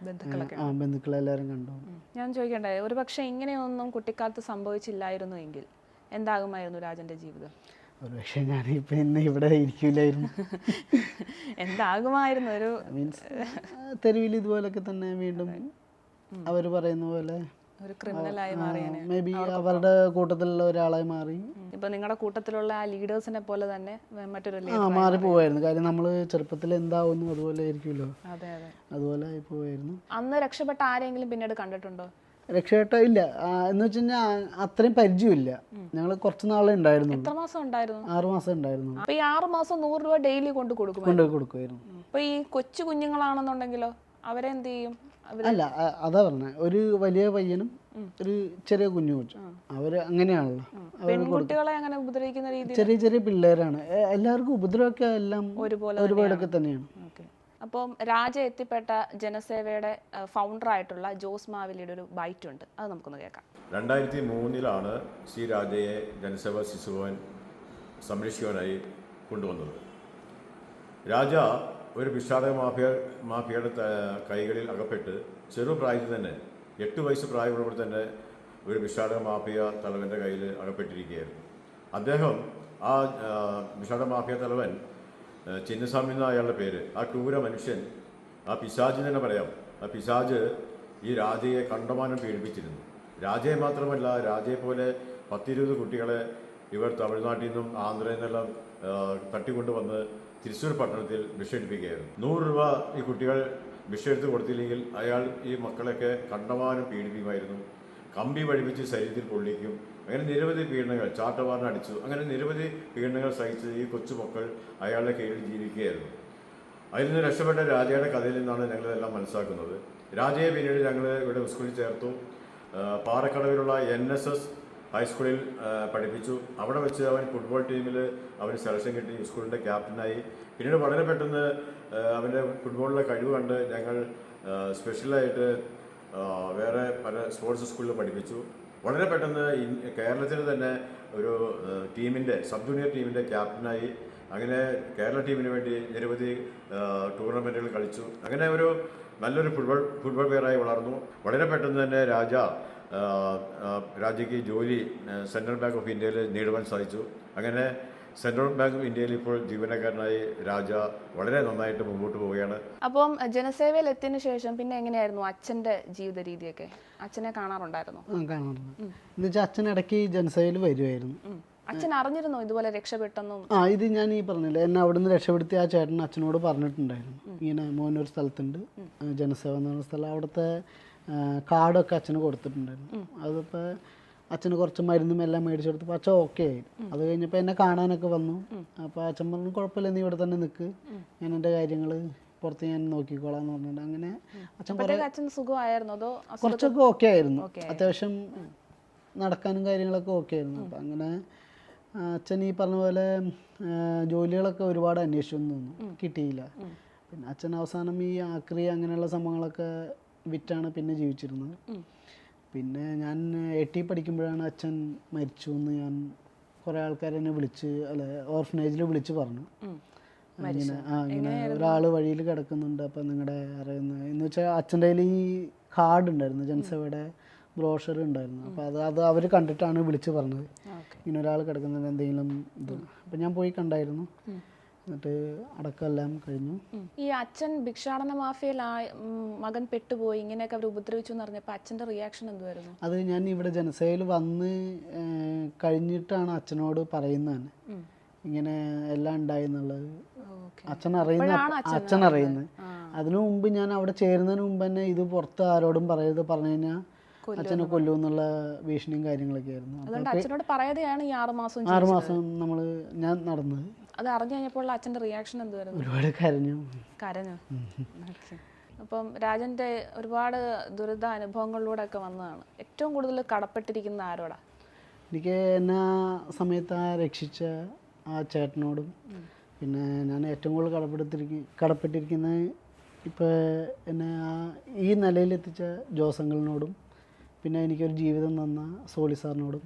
ബന്ധുക്കളെല്ലാവരും കണ്ടു. ഞാൻ ചോദിക്കണ്ടേ ഒരു പക്ഷേ ഇങ്ങനെയൊന്നും കുട്ടിക്കാലത്ത് സംഭവിച്ചില്ലായിരുന്നു എങ്കിൽ എന്താകുമായിരുന്നു രാജന്റെ ജീവിതം? ഒരു പക്ഷേ ഞാൻ ഇപ്പം ഇന്ന് ഇവിടെ ഇരിക്കില്ലായിരുന്നു എന്താകുമായിരുന്നു ഒരു മീൻസ് തെരുവിൽ ഇതുപോലൊക്കെ തന്നെ വീണ്ടും അവർ പറയുന്ന പോലെ ഒരു ക്രിമിനലായി മാറിയനെ. മേ ബി അവരുടെ കൂട്ടത്തിലുള്ള ഒരാളായി മാറി. ഇപ്പൊ നിങ്ങളുടെ കൂട്ടത്തിലുള്ള ആ ലീഡേഴ്സിനെ പോലെ തന്നെ മറ്റൊരു ആ മാറി പോവായിരുന്നു. കാര്യം നമ്മൾ ചെറുപ്പത്തിൽ എന്താവുന്നു അതുപോലെ ആയിരിക്കുമല്ലോ. അതെ അതെ. അതുപോലെ ആയി പോവായിരുന്നു. അന്ന് രക്ഷപ്പെട്ട ആരെങ്കിലും പിന്നീട് കണ്ടിട്ടുണ്ടോ? രക്ഷപ്പെട്ട ഇല്ല. ആ, എന്ന് വെച്ച് കഴിഞ്ഞാൽ അത്രയും പരിചയമില്ല. ഞങ്ങൾ കുറച്ച് നാളെ ഉണ്ടായിരുന്നു. എത്ര മാസം ഉണ്ടായിരുന്നു? ആറ് മാസം ഉണ്ടായിരുന്നു. അപ്പൊ ഈ ആറ് മാസം നൂറ് രൂപ ഡെയിലി കൊണ്ട് കൊടുക്കും കൊണ്ടുപോയി കൊടുക്കുമായിരുന്നു അപ്പൊ ഈ കൊച്ചു കുഞ്ഞുങ്ങളാണെന്നുണ്ടെങ്കിലോ അവരെന്ത് ചെയ്യും? അല്ല അതാ പറഞ്ഞ. ഒരു വലിയ പയ്യനും ഒരു ചെറിയ കുഞ്ഞു കൊച്ചു. അവർ അങ്ങനെയാണല്ലോ. പെൺകുട്ടികളെ അങ്ങനെ ഉപദ്രവിക്കുന്ന രീതി ചെറിയ ചെറിയ പിള്ളേരാണ്. എല്ലാവർക്കും ഉപദ്രവമൊക്കെ എല്ലാം ഒരുപോലെ ഒരുപാടൊക്കെ തന്നെയാണ്. അപ്പം രാജ എത്തിപ്പെട്ട ജനസേവയുടെ ഫൗണ്ടർ ആയിട്ടുള്ള ജോസ് മാവിലിയുടെ ഒരു ബൈറ്റ് ഉണ്ട് അത് നമുക്കൊന്ന് കേൾക്കാം. രണ്ടായിരത്തി മൂന്നിലാണ് ശ്രീ രാജയെ ജനസേവ ശിശുഭവൻ സംരക്ഷിക്കുവാനായി കൊണ്ടുവന്നത്. രാജ ഒരു ഭിക്ഷാടക മാഫിയ മാഫിയയുടെ കൈകളിൽ അകപ്പെട്ട് ചെറുപ്രായത്തിൽ തന്നെ എട്ട് വയസ്സ് പ്രായമുള്ളപ്പോൾ തന്നെ ഒരു ഭിക്ഷാടക മാഫിയ തലവന്റെ കയ്യിൽ അകപ്പെട്ടിരിക്കുകയായിരുന്നു. അദ്ദേഹം ആ ഭിക്ഷാടക മാഫിയ തലവൻ ചിന്നസ്വാമി എന്ന അയാളുടെ പേര് ആ ക്രൂര മനുഷ്യൻ ആ പിശാജിന് തന്നെ പറയാം ആ പിശാജ് ഈ രാജയെ കണ്ടമാനം പീഡിപ്പിച്ചിരുന്നു. രാജയെ മാത്രമല്ല രാജയെ പോലെ പത്തിരുപത് കുട്ടികളെ ഇവർ തമിഴ്നാട്ടിൽ നിന്നും ആന്ധ്രയിൽ നിന്നെല്ലാം തട്ടിക്കൊണ്ടുവന്ന് തൃശ്ശൂർ പട്ടണത്തിൽ ഭിക്ഷയെടുപ്പിക്കുകയായിരുന്നു നൂറ് രൂപ ഈ കുട്ടികൾ ഭിക്ഷ എടുത്ത് കൊടുത്തില്ലെങ്കിൽ അയാൾ ഈ മക്കളെയൊക്കെ കണ്ടമാനം പീഡിപ്പിക്കുമായിരുന്നു. കമ്പി വഴിപ്പിച്ച് ശരീരത്തിൽ പൊള്ളിക്കും. അങ്ങനെ നിരവധി പീഡനങ്ങൾ ചാട്ടവാറിന് അടിച്ചു. അങ്ങനെ നിരവധി പീഡനങ്ങൾ സഹിച്ച് ഈ കൊച്ചു മക്കൾ അയാളുടെ കീഴിൽ ജീവിക്കുകയായിരുന്നു. അതിൽ നിന്ന് രക്ഷപ്പെട്ട രാജയുടെ കഥയിൽ നിന്നാണ് ഞങ്ങളിതെല്ലാം മനസ്സിലാക്കുന്നത്. രാജയെ പിന്നീട് ഞങ്ങൾ ഇവിടെ സ്കൂളിൽ ചേർത്തു. പാറക്കടവിലുള്ള എൻ എസ് എസ് ഹൈസ്കൂളിൽ പഠിപ്പിച്ചു. അവിടെ വെച്ച് അവൻ ഫുട്ബോൾ ടീമിൽ അവന് സെലക്ഷൻ കിട്ടി. സ്കൂളിന്റെ ക്യാപ്റ്റനായി പിന്നീട് വളരെ പെട്ടെന്ന് അവന്റെ ഫുട്ബോളിലെ കഴിവ് കണ്ട് ഞങ്ങൾ സ്പെഷ്യലായിട്ട് വേറെ പല സ്പോർട്സ് സ്കൂളിൽ പഠിപ്പിച്ചു. വളരെ പെട്ടെന്ന് കേരളത്തിൽ തന്നെ ഒരു ടീമിന്റെ സബ് ജൂനിയർ ടീമിന്റെ ക്യാപ്റ്റനായി അങ്ങനെ കേരള ടീമിന് വേണ്ടി നിരവധി ടൂർണമെന്റുകൾ കളിച്ചു. അങ്ങനെ ഒരു നല്ലൊരു ഫുട്ബോൾ ഫുട്ബോൾ പ്ലെയറായി വളർന്നു. വളരെ പെട്ടെന്ന് തന്നെ രാജ രാജയ്ക്ക് ജോലി സെൻട്രൽ ബാങ്ക് ഓഫ് ഇന്ത്യയിൽ നേടുവാൻ സാധിച്ചു. അങ്ങനെ സെൻട്രൽ ബാങ്ക് ഓഫ് ഇന്ത്യയിൽ ഇപ്പോൾ ജീവനക്കാരനായി രാജ വളരെ നന്നായിട്ട് മുമ്പോട്ട് പോവുകയാണ്. അപ്പം ജനസേവയിൽ എത്തിയതിനു ശേഷം പിന്നെ എങ്ങനെയായിരുന്നു അച്ഛന്റെ ജീവിത രീതിയൊക്കെ? അച്ഛനെ കാണാറുണ്ടായിരുന്നു? കാണാറുണ്ട്. എന്ന് വെച്ചാൽ അച്ഛൻ ഇടയ്ക്ക് ജനസേവയിൽ വരുമായിരുന്നു അച്ഛൻ അറിഞ്ഞിരുന്നോ ഇതുപോലെ രക്ഷപ്പെട്ടെന്നും? ആ ഇത് ഞാൻ ഈ പറഞ്ഞില്ലേ എന്നെ അവിടുന്ന് രക്ഷപ്പെടുത്തി ആ ചേട്ടൻ അച്ഛനോട് പറഞ്ഞിട്ടുണ്ടായിരുന്നു. ഇങ്ങനെ മോനൊരു സ്ഥലത്തുണ്ട് ജനസേവ എന്ന് പറഞ്ഞ സ്ഥലം. അവിടുത്തെ കാർഡൊക്കെ അച്ഛന് കൊടുത്തിട്ടുണ്ടായിരുന്നു. അതിപ്പോൾ അച്ഛന് കുറച്ച് മരുന്നും എല്ലാം മേടിച്ചെടുത്തപ്പോൾ അച്ഛൻ ഓക്കെ ആയി. അത് കഴിഞ്ഞപ്പോൾ എന്നെ കാണാനൊക്കെ വന്നു. അപ്പോൾ അച്ഛൻ പറഞ്ഞു കുഴപ്പമില്ല നീ ഇവിടെ തന്നെ നിൽക്ക് ഞാൻ എന്റെ കാര്യങ്ങൾ പുറത്ത് ഞാൻ നോക്കിക്കോളാം എന്ന് പറഞ്ഞിട്ട് അങ്ങനെ അച്ഛൻ സുഖമായിരുന്നോ? അതോ കുറച്ചൊക്കെ ഓക്കെ ആയിരുന്നു. അത്യാവശ്യം നടക്കാനും കാര്യങ്ങളൊക്കെ ഓക്കെ ആയിരുന്നു. അപ്പം അങ്ങനെ അച്ഛൻ ഈ പറഞ്ഞ പോലെ ജോലികളൊക്കെ ഒരുപാട് അന്വേഷിച്ചു തോന്നുന്നു. കിട്ടിയില്ല. പിന്നെ അച്ഛൻ അവസാനം ഈ ആക്രി അങ്ങനെയുള്ള സംഭവങ്ങളൊക്കെ വിറ്റാണ് പിന്നെ ജീവിച്ചിരുന്നത്. പിന്നെ ഞാൻ എട്ടി പഠിക്കുമ്പോഴാണ് അച്ഛൻ മരിച്ചു എന്ന് ഞാൻ കുറേ ആൾക്കാർ എന്നെ വിളിച്ച് അല്ലെ ഓർഫനേജിൽ വിളിച്ച് പറഞ്ഞു. ഇങ്ങനെ ആ ഇങ്ങനെ ഒരാൾ വഴിയിൽ കിടക്കുന്നുണ്ട്. അപ്പം നിങ്ങളുടെ അറിയുന്ന എന്ന് വെച്ചാൽ അച്ഛന്റെ കയ്യിൽ ഈ കാർഡ് ഉണ്ടായിരുന്നു ജൻസവയുടെ ബ്രോഷർ ഉണ്ടായിരുന്നു. അപ്പോൾ അത് അത് അവർ കണ്ടിട്ടാണ് വിളിച്ച് പറഞ്ഞത്. ഇങ്ങനെ ഒരാൾ കിടക്കുന്നുണ്ട് എന്തെങ്കിലും ഇത്. അപ്പം ഞാൻ പോയി കണ്ടായിരുന്നു. എന്നിട്ട് അടക്കമെല്ലാം കഴിഞ്ഞു. ഈ അച്ഛൻ ഭിക്ഷാടന മാഫിയയിൽ മകൻ പെട്ടുപോയി ഇങ്ങനെയൊക്കെ അവർ ഉപദ്രവിച്ചു എന്ന് പറഞ്ഞപ്പോൾ അച്ഛന്റെ റിയാക്ഷൻ എന്തുവായിരുന്നു? അത് ഞാൻ ഇവിടെ ജനസേയിൽ വന്ന് കഴിഞ്ഞിട്ടാണ് അച്ഛനോട് പറയുന്നത് ഇങ്ങനെ എല്ലാം ഉണ്ടായി എന്നുള്ളത്. ഓക്കെ. അച്ഛൻ അറിയുന്ന അച്ഛൻ അറിയുന്നത്. അതിനു മുമ്പ് ഞാൻ അവിടെ ചേരുന്നതിന് മുമ്പ് തന്നെ ഇത് പുറത്ത് ആരോടും പറയരുത് പറഞ്ഞു കഴിഞ്ഞാൽ അച്ഛനെ കൊല്ലും എന്നുള്ള ഭീഷണിയും കാര്യങ്ങളൊക്കെ ആയിരുന്നു അപ്പോൾ അതുകൊണ്ട് അച്ഛനോട് പറയാതെയാണ് ഈ ആറ് മാസം ആറ് മാസം നമ്മൾ ഞാൻ നടന്നത്. അത് അറിഞ്ഞു കഴിഞ്ഞപ്പോൾ അച്ഛന്റെ റിയാക്ഷൻ എന്തുവായിരുന്നു? ഒരുപാട് കരഞ്ഞു. കരഞ്ഞു? അപ്പം രാജന്റെ ഒരുപാട് ദുരിത അനുഭവങ്ങളിലൂടെ ഒക്കെ വന്നതാണ്. ഏറ്റവും കൂടുതൽ കടപ്പെട്ടിരിക്കുന്ന ആരോടാ? എനിക്ക് എന്നെ സമയത്ത് ആ രക്ഷിച്ച ആ ചേട്ടനോടും പിന്നെ ഞാൻ ഏറ്റവും കൂടുതൽ കടപ്പെടുത്തിരിക്കും കടപ്പെട്ടിരിക്കുന്നത് ഇപ്പോൾ എന്നെ ആ ഈ നിലയിലെത്തിച്ച ജോസങ്ങളിനോടും പിന്നെ എനിക്കൊരു ജീവിതം തന്ന സോളി സാറിനോടും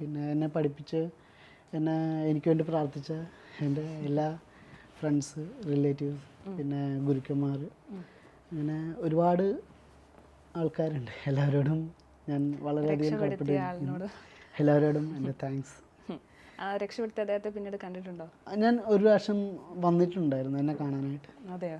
പിന്നെ എന്നെ പഠിപ്പിച്ച് എന്നെ എനിക്ക് വേണ്ടി പ്രാർത്ഥിച്ച എന്റെ എല്ലാ ഫ്രണ്ട്സ് റിലേറ്റീവ്സ് പിന്നെ ഗുരുക്കന്മാർ അങ്ങനെ ഒരുപാട് ആൾക്കാരുണ്ട്. എല്ലാവരോടും ഞാൻ വളരെയധികം കടപ്പെട്ടിരിക്കുന്നു. എല്ലാവരോടും എന്റെ താങ്ക്സ് രക്ഷപ്പെടുത്തി അദ്ദേഹത്തെ പിന്നീട് കണ്ടിട്ടുണ്ടോ? ഞാൻ ഒരു പ്രാവശ്യം വന്നിട്ടുണ്ടായിരുന്നു എന്നെ കാണാനായിട്ട്. അതെയോ?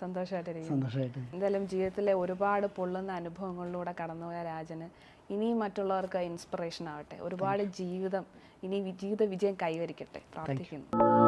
സന്തോഷമായിട്ടിരിക്കും സന്തോഷമായിട്ട് എന്തായാലും ജീവിതത്തിലെ ഒരുപാട് പൊള്ളുന്ന അനുഭവങ്ങളിലൂടെ കടന്നുപോയ രാജന് ഇനിയും മറ്റുള്ളവർക്ക് ഇൻസ്പിറേഷൻ ആവട്ടെ. ഒരുപാട് ജീവിതം ഇനി ജീവിത വിജയം കൈവരിക്കട്ടെ. പ്രാർത്ഥിക്കുന്നു.